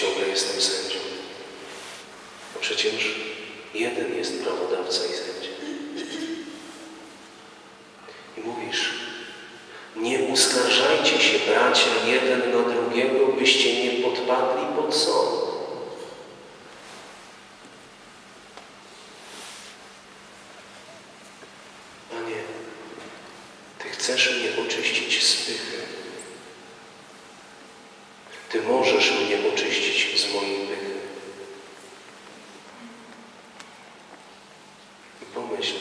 ciągle jestem sędzią. A przecież jeden jest prawodawca i sędzia. I mówisz, nie uskarżajcie się, bracia, jeden na drugiego, byście nie podpadli pod sąd. Panie, Ty chcesz mnie oczyścić z pychy. Ty możesz mnie oczyścić z mojej pychy. Pomyśl,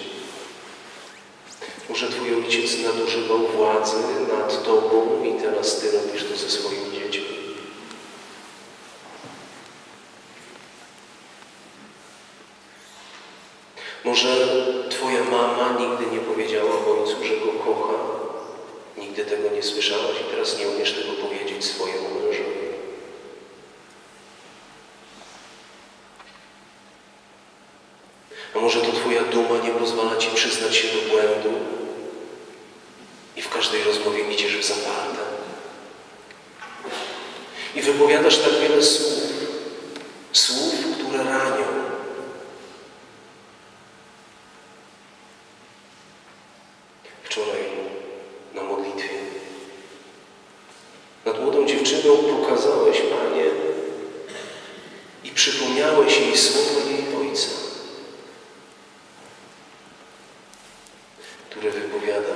może Twój ojciec nadużywał władzy nad Tobą i teraz Ty robisz to ze swoimi dziećmi. Może Twoja mama nigdy nie powiedziała ojcu, że go kocha. Nigdy tego nie słyszałaś i teraz nie umiesz tego powiedzieć swojemu mężowi. Może to Twoja duma nie pozwala Ci przyznać się do błędu i w każdej rozmowie idziesz w zaparte. I wypowiadasz tak wiele słów, słów, które ranią. Wczoraj na modlitwie nad młodą dziewczyną pokazałeś, Panie, i przypomniałeś jej słowa jej Ojca, które wypowiada,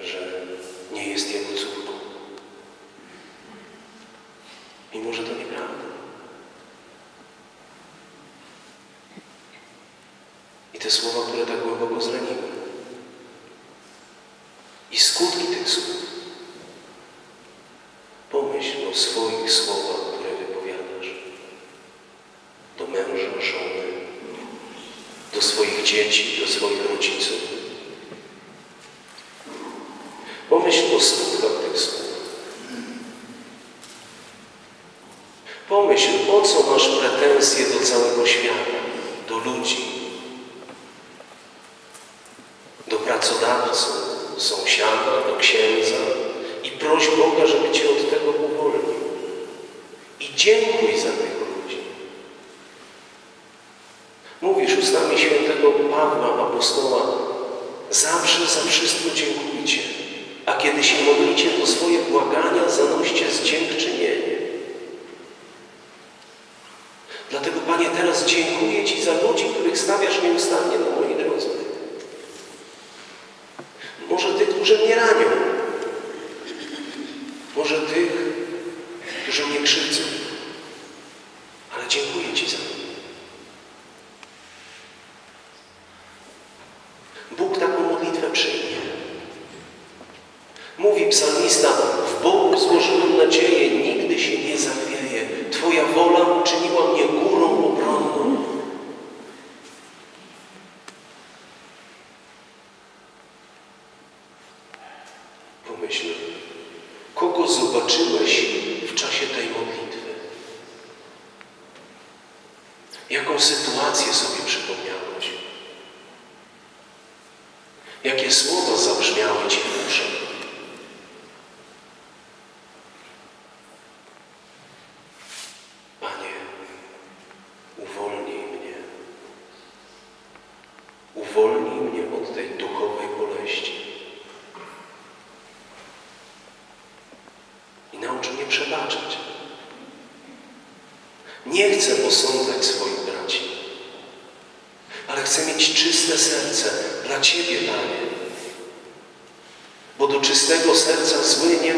że nie jest jego córką. Mimo, że to nieprawda. I te słowa, które tak głęboko zraniły. I skutki tych słów. Pomyśl o swoich słowach, które wypowiadasz. Do męża, żony, do swoich dzieci, do swoich rodziców. Pomyśl o skutkach tych słów. Pomyśl, o co masz pretensje do całego świata, do ludzi, do pracodawców, sąsiada, do księdza i proś Boga, żeby Cię od tego uwolnił. I dziękuj za tych ludzi. Mówisz ustami świętego Pawła, apostoła, zawsze za wszystko dziękujcie, a kiedy się modlicie, to swoje błagania zanoście z dziękczynieniem. Dlatego, Panie, teraz dziękuję Ci za ludzi, których stawiasz nieustannie na mojej drodze. Może tych, którzy mnie ranią. Może tych, którzy mnie krzywdzą. Ale dziękuję Ci za to. Bóg taką modlitwę przyjmie. Mówi psalmista, w Bogu złożyłem nadzieję, nigdy się nie zachwieje. Twoja wola uczyniła mnie górą obronną. Pomyśl, kogo zobaczyłeś w czasie tej modlitwy? Jaką sytuację sobie przypomniałeś? Jakie słowa zabrzmiały Ci w uszach? Panie, uwolnij mnie. Uwolnij mnie od tej duchowej boleści. I naucz mnie przebaczać. Nie chcę osądzać swoich braci, ale chcę mieć czyste serce dla Ciebie, Panie. Bo do czystego serca zły nie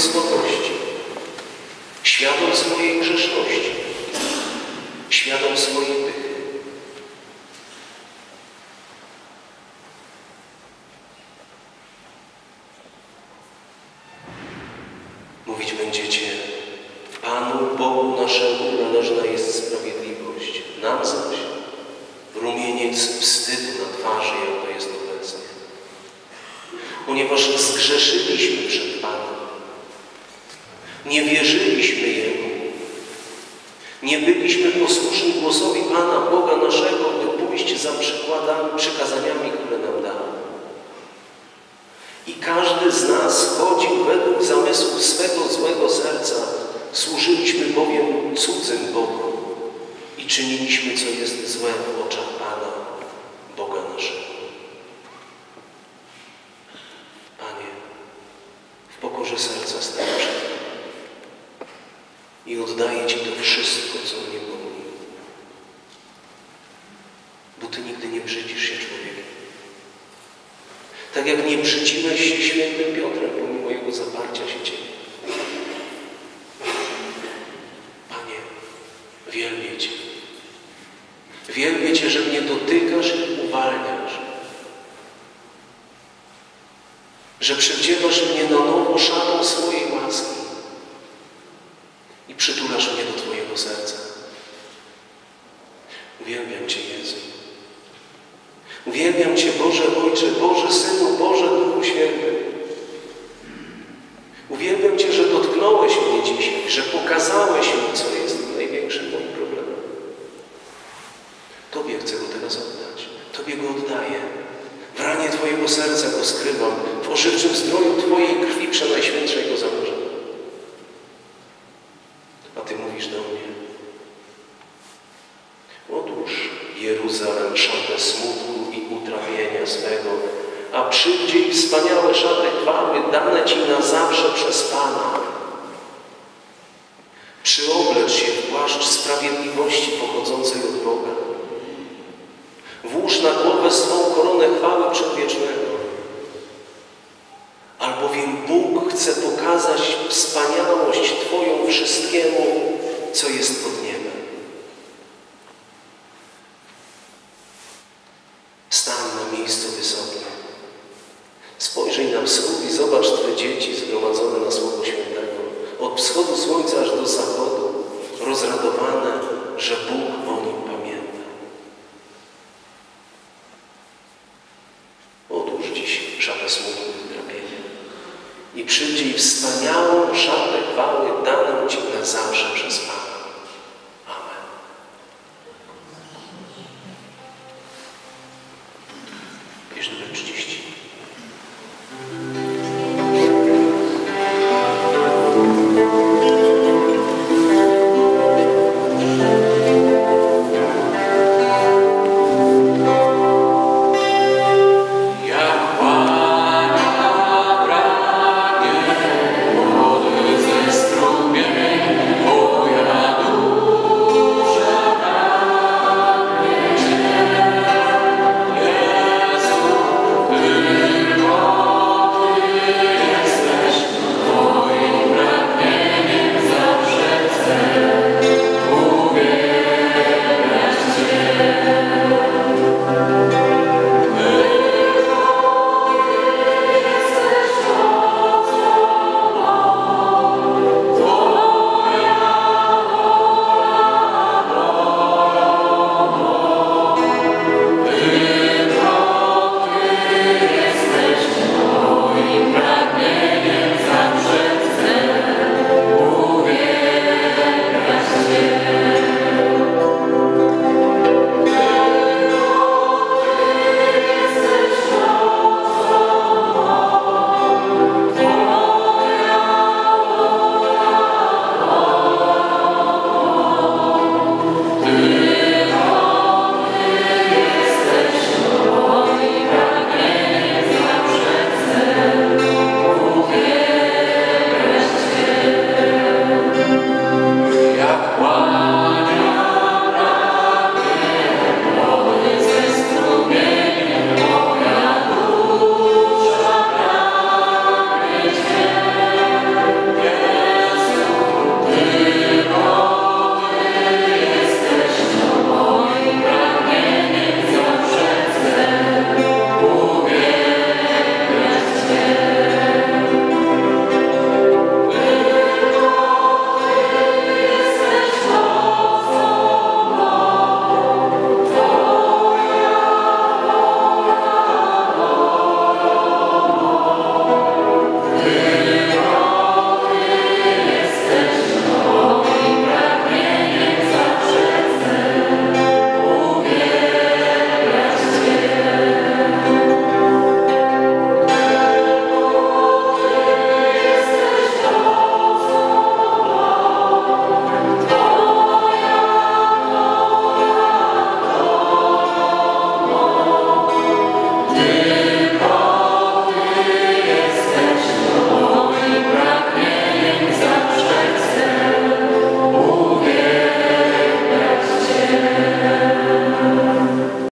słabości, świadom swojej grzeszności, świadom swojej pychy. Mówić będziecie, Panu Bogu naszemu należna jest sprawiedliwość, nam zaś rumieniec wstydu na twarzy, jak to jest obecnie. Ponieważ zgrzeszyliśmy przed Panem, nie wierzyliśmy Jemu, nie byliśmy posłuszni głosowi Pana Boga naszego, by pójść za przykładami, przykazaniami, które nam dał. I każdy z nas chodził według zamysłów swego złego serca. Służyliśmy bowiem cudzym Bogom i czyniliśmy, co jest złe w oczach Pana, Boga naszego. Panie, w pokorze serca staję przed Tobą i oddaję Ci to wszystko, co mnie boli. Bo Ty nigdy nie brzydzisz się człowiekiem. Tak jak nie brzydziłeś się świętym Piotrem, pomimo jego zaparcia się Ciebie. Panie, wielbię Cię. Wielbię Cię, że mnie dotykasz i uwalniasz. Że przywdziewasz mnie na nowo szatą łaski i przytulasz mnie do Twojego serca. Uwielbiam Cię, Jezu. Uwielbiam Cię, Boże Ojcze, Boże Synu, Boże Duchu Święty. Uwielbiam Cię, że dotknąłeś mnie dzisiaj, że pokazałeś mi, co jest największym moim problemem. Tobie chcę go teraz oddać. Tobie go oddaję. W ranie Twojego serca go skrywam, w ożywczym zdroju Twojej krwi przenajświętszej go zanurzam. A Ty mówisz do mnie, Odłóż Jeruzalem szatę smutku i utrapienia swego, a przyjdzie wspaniałe szaty chwały dane Ci na zawsze przez Pana. Przyoblecz się w płaszcz sprawiedliwości pochodzącej od Boga. Włóż na głowę swą koronę chwały przedwiecznego. Albowiem Bóg chce pokazać wspaniałość Twoją wszystkiemu, co jest pod niebem. Stań na miejscu wysokim. Spojrzyj na wschód i zobacz Twe dzieci zgromadzone na Słowo Świętego. Od wschodu słońca aż do zachodu, rozradowane, że Bóg o nim pamięta. Odłóż dziś szatę smutku i trapienia i przyjdzie wspaniałą szatę chwały daną Ci na zawsze przez Pana. Amen. Numer 30.